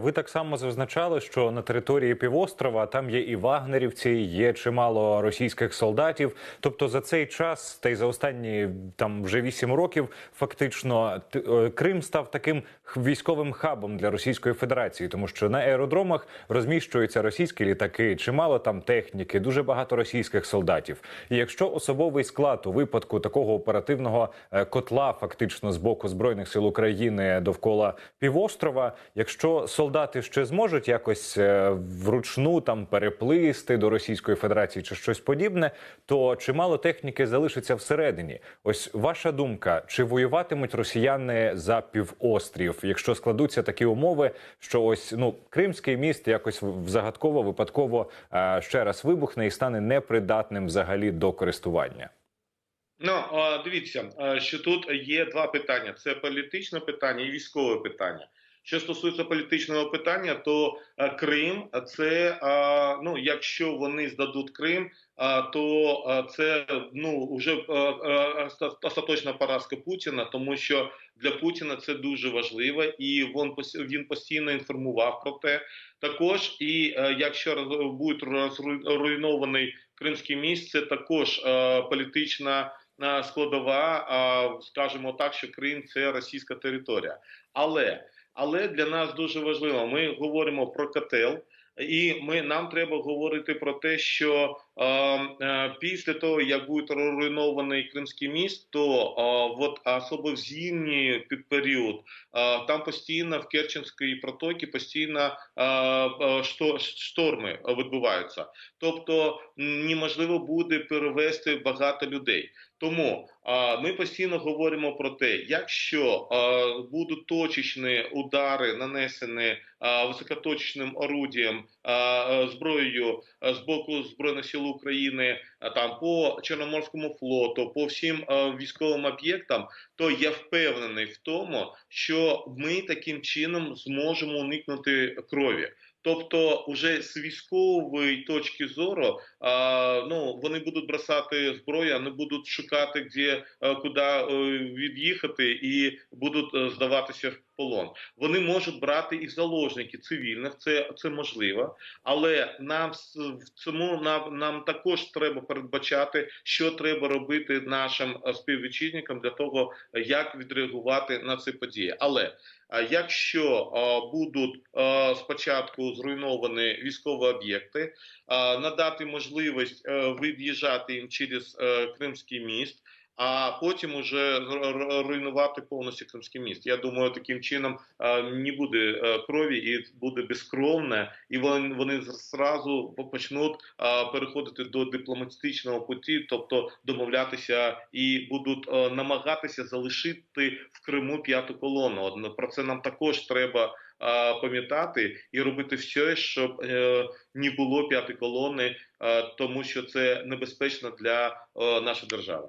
Ви так само зазначали, що на території півострова там є і вагнерівці, є чимало російських солдатів. Тобто за цей час, та й за останні там вже вісім років, фактично е, Крим став таким військовим хабом для Російської Федерації, тому що на аеродромах розміщуються російські літаки, чимало там техніки, дуже багато російських солдатів. І якщо особовий склад у випадку такого оперативного е, котла, фактично з боку збройних сил України довкола півострова, якщо солдати ще зможуть якось е, вручну там переплисти до Російської Федерації чи щось подібне, то чимало техніки залишиться всередині. Ось ваша думка, чи воюватимуть росіяни за півострів, якщо складуться такі умови, що ось ну Кримський міст якось загадково випадково е, ще раз вибухне і стане непридатним взагалі до користування? Ну дивіться, що тут є два питання: це політичне питання і військове питання. Що стосується політичного питання, то Крим це ну, якщо вони здадуть Крим, то це ну вже остаточна поразка Путіна, тому що для Путіна це дуже важливо, і він він постійно інформував про те. Також і е, якщо буде розруйнований Кримський міст, це також е, політична е, складова, скажімо так, що Крим це російська територія. Але але для нас дуже важливо. Ми говоримо про котел, і ми нам треба говорити про те, що після того як буде руйнований Кримський міст, то е, от особливо в зимній період е, там постійно в Керченській протокі постійно е, е, шторми відбуваються. Тобто неможливо буде перевести багато людей. Тому ми постійно говоримо про те, якщо будуть точечні удари, нанесені високоточним орудієм зброєю з боку збройних сил України, там по Чорноморському флоту, по всім а, військовим об'єктам, то я впевнений в тому, що ми таким чином зможемо уникнути крові. Тобто, уже з військової точки зору, а, ну вони будуть бросати зброю, вони будуть шукати, де е, куди е, від'їхати, і будуть е, здаватися в полон. Вони можуть брати і заложники цивільних, це, це можливо, але нам в цьому нам, нам також треба передбачати, що треба робити нашим е, співвітчизникам для того, як відреагувати на ці події. Але якщо будуть спочатку зруйновані військові об'єкти, надати можливість е, від'їжджати їм через е, Кримський міст, а потім уже руйнувати повністю Кримський міст. Я думаю, таким чином не буде е, крові і буде безкровне, і вони, вони зразу почнуть переходити до дипломатичного путі, тобто домовлятися і будуть е, намагатися залишити в Криму п'яту колону. От, Про це нам також треба пам'ятати і робити все, щоб е, не було п'ятої колони, тому що це небезпечно для нашої держави.